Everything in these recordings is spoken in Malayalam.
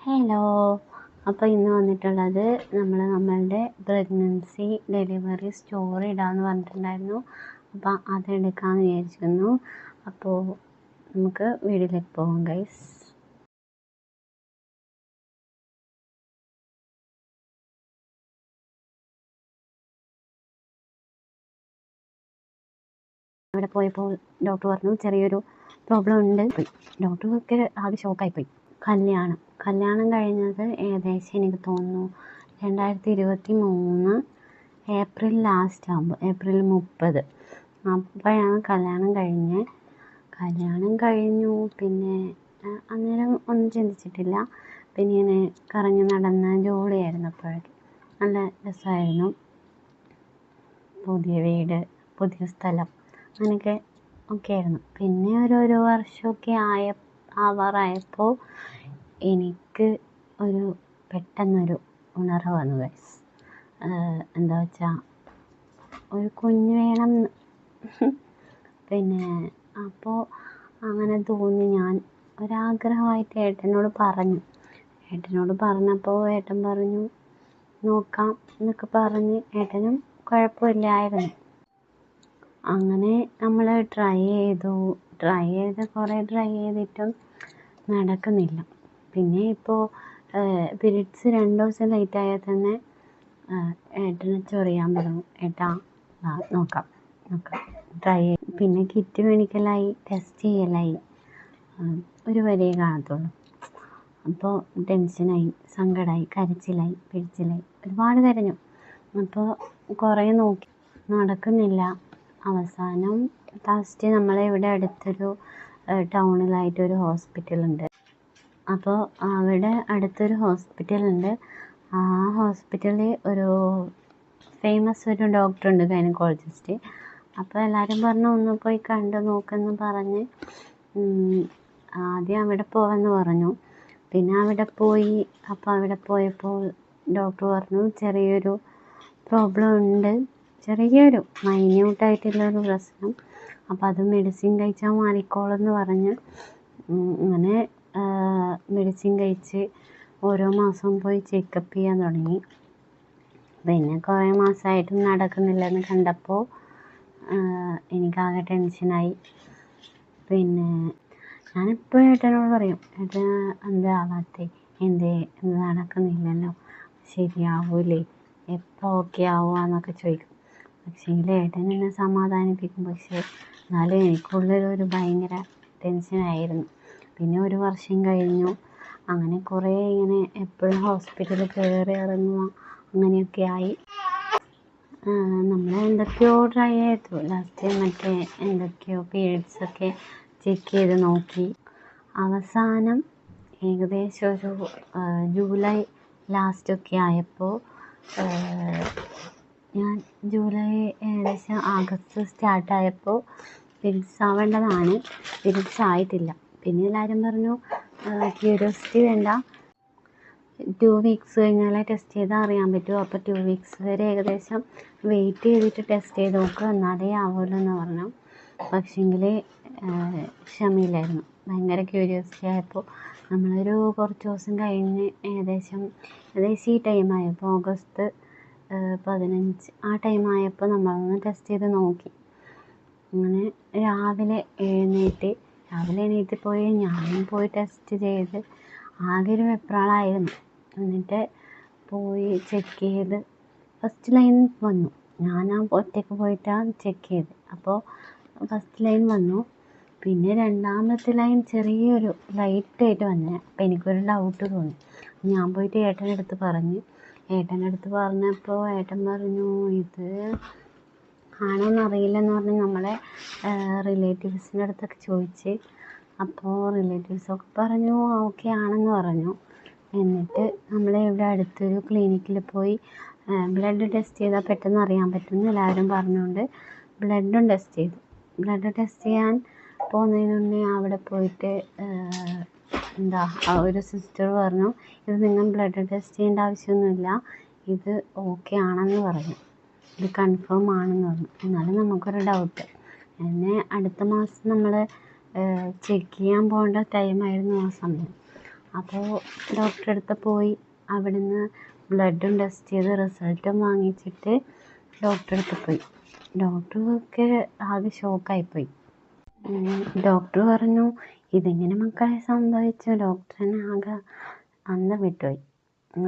ഹലോ അപ്പോൾ ഇന്ന് വന്നിട്ടുള്ളത് നമ്മൾ നമ്മളുടെ പ്രഗ്നൻസി ഡെലിവറി സ്റ്റോറി ഇടാമെന്ന് പറഞ്ഞിട്ടുണ്ടായിരുന്നു. അപ്പോൾ അതെടുക്കാമെന്ന് വിചാരിച്ചിരുന്നു. അപ്പോൾ നമുക്ക് വീഡിയോയിലേക്ക് പോകാം ഗൈസ് അവിടെ പോയപ്പോൾ ഡോക്ടർ പറഞ്ഞു ചെറിയൊരു പ്രോബ്ലം ഉണ്ട്. ഡോക്ടർക്ക് ആകെ ഷോക്കായിപ്പോയി കല്യാണം. കല്യാണം കഴിഞ്ഞത് ഏകദേശം എനിക്ക് തോന്നുന്നു രണ്ടായിരത്തി ഇരുപത്തി മൂന്ന് ഏപ്രിൽ ലാസ്റ്റ് ആകുമ്പോൾ ഏപ്രിൽ മുപ്പത്. അപ്പോഴാണ് കല്യാണം കഴിഞ്ഞത് കല്യാണം കഴിഞ്ഞു. പിന്നെ അന്നേരം ഒന്നും ചിന്തിച്ചിട്ടില്ല. പിന്നെ ഇങ്ങനെ കറങ്ങി നടന്ന ജോളിയായിരുന്നു അപ്പോഴൊക്കെ നല്ല രസമായിരുന്നു. പുതിയ വീട് പുതിയ സ്ഥലം അങ്ങനെയൊക്കെ ഒക്കെ ആയിരുന്നു പിന്നെ ഓരോരോ വർഷമൊക്കെ ആയ ആവാറായപ്പോൾ എനിക്ക് ഒരു പെട്ടെന്നൊരു ഉണർവ് വന്നു ഗൈസ് എന്താ വെച്ചാൽ ഒരു കുഞ്ഞ് വേണം. പിന്നെ അപ്പോൾ അങ്ങനെ തോന്നി ഞാൻ ഒരാഗ്രഹമായിട്ട് ഏട്ടനോട് പറഞ്ഞു. ഏട്ടനോട് പറഞ്ഞപ്പോൾ ഏട്ടൻ പറഞ്ഞു നോക്കാം എന്നൊക്കെ പറഞ്ഞ് ഏട്ടനും കുഴപ്പമില്ലായിരുന്നു. അങ്ങനെ നമ്മൾ ട്രൈ ചെയ്തു. ട്രൈ ചെയ്ത് കുറേ ട്രൈ ചെയ്തിട്ടും നടക്കുന്നില്ല. പിന്നെ ഇപ്പോൾ പീരീഡ്സ് രണ്ട് ദിവസം ലേറ്റ് ആയാൽ തന്നെ ഏട്ടനെ ചൊറിയാൻ തുടങ്ങും. ഏട്ടാ നോക്കാം നോക്കാം. ട്രൈ പിന്നെ കിറ്റ് മേടിക്കലായി ടെസ്റ്റ് ചെയ്യലായി. ഒരു വരിയെ കാണത്തുള്ളൂ. അപ്പോൾ ടെൻഷനായി സങ്കടമായി കരച്ചിലായി പിഴിച്ചിലായി ഒരുപാട് കരഞ്ഞു. അപ്പോൾ കുറേ നോക്കി. നടക്കുന്നില്ല. അവസാനം ലാസ്റ്റ് നമ്മളെ ഇവിടെ അടുത്തൊരു ടൗണിലായിട്ടൊരു ഹോസ്പിറ്റലുണ്ട് അപ്പോൾ അവിടെ അടുത്തൊരു ഹോസ്പിറ്റലുണ്ട്. ആ ഹോസ്പിറ്റലിൽ ഒരു ഫേമസ് ഒരു ഡോക്ടറുണ്ട് ഗൈനക്കോളജിസ്റ്റ് അപ്പോൾ എല്ലാവരും പറഞ്ഞു ഒന്ന് പോയി കണ്ടു നോക്കെന്ന് പറഞ്ഞ് ആദ്യം അവിടെ പോവാമെന്ന് പറഞ്ഞു. പിന്നെ അവിടെ പോയി അപ്പോൾ അവിടെ പോയപ്പോൾ ഡോക്ടർ പറഞ്ഞു ചെറിയൊരു പ്രോബ്ലം ഉണ്ട്. ചെറിയൊരു മൈന്യൂട്ടായിട്ടുള്ളൊരു പ്രശ്നം. അപ്പോൾ അത് മെഡിസിൻ കഴിച്ചാൽ മാറിക്കോളെന്ന് പറഞ്ഞ് അങ്ങനെ മെഡിസിൻ കഴിച്ച് ഓരോ മാസവും പോയി ചെക്കപ്പ് ചെയ്യാൻ തുടങ്ങി. പിന്നെ കുറേ മാസമായിട്ടും നടക്കുന്നില്ലെന്ന് കണ്ടപ്പോൾ എനിക്കാകെ ടെൻഷനായി പിന്നെ ഞാനെപ്പോഴും ഏട്ടനോട് പറയും ഏട്ടാ എന്താ ആവാത്തത് എന്തേ? നടക്കുന്നില്ലല്ലോ. ശരിയാവൂലേ? എപ്പോൾ ഓക്കെ ആവുകയെന്നൊക്കെ ചോദിക്കും. പക്ഷേങ്കിൽ ഏട്ടൻ എന്നെ സമാധാനിപ്പിക്കും. പക്ഷേ എന്നാലും എനിക്കുള്ളിലൊരു ഭയങ്കര ടെൻഷനായിരുന്നു പിന്നെ ഒരു വർഷം കഴിഞ്ഞു. അങ്ങനെ കുറേ ഇങ്ങനെ എപ്പോഴും ഹോസ്പിറ്റലിൽ കയറി ഇറങ്ങുക അങ്ങനെയൊക്കെ ആയി. നമ്മൾ എന്തൊക്കെയോ ട്രൈ ചെയ്തു. ലാസ്റ്റ് മറ്റേ എന്തൊക്കെയോ പീരീഡ്സൊക്കെ ചെക്ക് ചെയ്ത് നോക്കി. അവസാനം ഏകദേശം ഒരു ജൂലൈ ലാസ്റ്റൊക്കെ ആയപ്പോൾ ഞാൻ ജൂലൈ ഏകദേശം ആഗസ്റ്റ് സ്റ്റാർട്ടായപ്പോൾ പീരീഡ്സ് ആവേണ്ടതാണ്. പീരീഡ്സ് ആയിട്ടില്ല. പിന്നെ എല്ലാവരും പറഞ്ഞു ക്യൂരിയോസിറ്റി വേണ്ട. ടു വീക്സ് കഴിഞ്ഞാലേ ടെസ്റ്റ് ചെയ്താൽ അറിയാൻ പറ്റുമോ അപ്പോൾ ടു വീക്സ് വരെ ഏകദേശം വെയിറ്റ് ചെയ്തിട്ട് ടെസ്റ്റ് ചെയ്ത് നോക്കുക എന്നാലേ ആവുമല്ലോ എന്ന് പറഞ്ഞു. പക്ഷേങ്കിൽ ക്ഷമയില്ലായിരുന്നു. ഭയങ്കര ക്യൂരിയോസിറ്റി ആയപ്പോൾ നമ്മളൊരു കുറച്ച് ദിവസം കഴിഞ്ഞ് ഏകദേശം ഏകദേശം ഈ ടൈമായപ്പോൾ ഓഗസ്റ്റ് പതിനഞ്ച് ആ ടൈമായപ്പോൾ നമ്മളൊന്ന് ടെസ്റ്റ് ചെയ്ത് നോക്കി. അങ്ങനെ രാവിലെ എഴുന്നേറ്റ് രാവിലെ എണീറ്റ് പോയി ഞാനും പോയി ടെസ്റ്റ് ചെയ്ത്. ആകെ ഒരു വെപ്രാളായിരുന്നു. എന്നിട്ട് പോയി ചെക്ക് ചെയ്ത്. ഫസ്റ്റ് ലൈൻ വന്നു. ഞാൻ ഒറ്റയ്ക്ക് പോയിട്ടാണ് ചെക്ക് ചെയ്ത്. അപ്പോൾ ഫസ്റ്റ് ലൈൻ വന്നു. പിന്നെ രണ്ടാമത്തെ ലൈൻ ചെറിയൊരു ലൈറ്റായിട്ട് വന്നേ. അപ്പം എനിക്കൊരു ഡൗട്ട് തോന്നി. ഞാൻ പോയിട്ട് ഏട്ടന്റെ അടുത്ത് പറഞ്ഞു. ഏട്ടന്റെ അടുത്ത് പറഞ്ഞപ്പോൾ ഏട്ടൻ പറഞ്ഞു ഇത് ആണോന്ന് അറിയില്ലെന്ന് പറഞ്ഞ് നമ്മളെ റിലേറ്റീവ്സിന്റെ അടുത്തൊക്കെ ചോദിച്ച് അപ്പോൾ റിലേറ്റീവ്സൊക്കെ പറഞ്ഞു ഓക്കെ ആണെന്ന് പറഞ്ഞു. എന്നിട്ട് നമ്മളെ ഇവിടെ അടുത്തൊരു ക്ലിനിക്കിൽ പോയി ബ്ലഡ് ടെസ്റ്റ് ചെയ്താൽ പെട്ടെന്ന് അറിയാൻ പറ്റുമെന്ന് എല്ലാവരും പറഞ്ഞുകൊണ്ട് ബ്ലഡും ടെസ്റ്റ് ചെയ്തു. ബ്ലഡ് ടെസ്റ്റ് ചെയ്യാൻ പോകുന്നതിന് മുന്നേ അവിടെ പോയിട്ട് എന്താ ഒരു സിസ്റ്റർ പറഞ്ഞു ഇത് നിങ്ങൾ ബ്ലഡ് ടെസ്റ്റ് ചെയ്യേണ്ട ആവശ്യമൊന്നുമില്ല ഇത് ഓക്കെ ആണെന്ന് പറഞ്ഞു. ഇത് കൺഫേം ആണെന്ന് പറഞ്ഞു എന്നാലും നമുക്കൊരു ഡൗട്ട് പിന്നെ അടുത്ത മാസം നമ്മൾ ചെക്ക് ചെയ്യാൻ പോകേണ്ട ടൈമായിരുന്നു ആ സമയം. അപ്പോൾ ഡോക്ടറെ അടുത്ത് പോയി അവിടുന്ന് ബ്ലഡും ടെസ്റ്റ് ചെയ്ത് റിസൾട്ടും വാങ്ങിച്ചിട്ട് ഡോക്ടറെ അടുത്ത് പോയി. ഡോക്ടറൊക്കെ ആകെ ഷോക്കായിപ്പോയി ഡോക്ടർ പറഞ്ഞു ഇതെങ്ങനെ മക്കളെ സംഭവിച്ചു. ഡോക്ടറിനെ ആകെ അന്ന് വിട്ടുപോയി.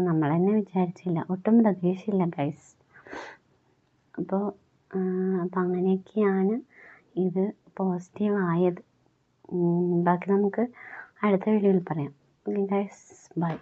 നമ്മൾ തന്നെ വിചാരിച്ചില്ല. ഒട്ടും പ്രതീക്ഷയില്ല ഗൈസ് അപ്പോൾ അപ്പം അങ്ങനെയൊക്കെയാണ് ഇത് പോസിറ്റീവ് ആയത്. ബാക്കി നമുക്ക് അടുത്ത വീഡിയോയിൽ പറയാം. Okay guys bye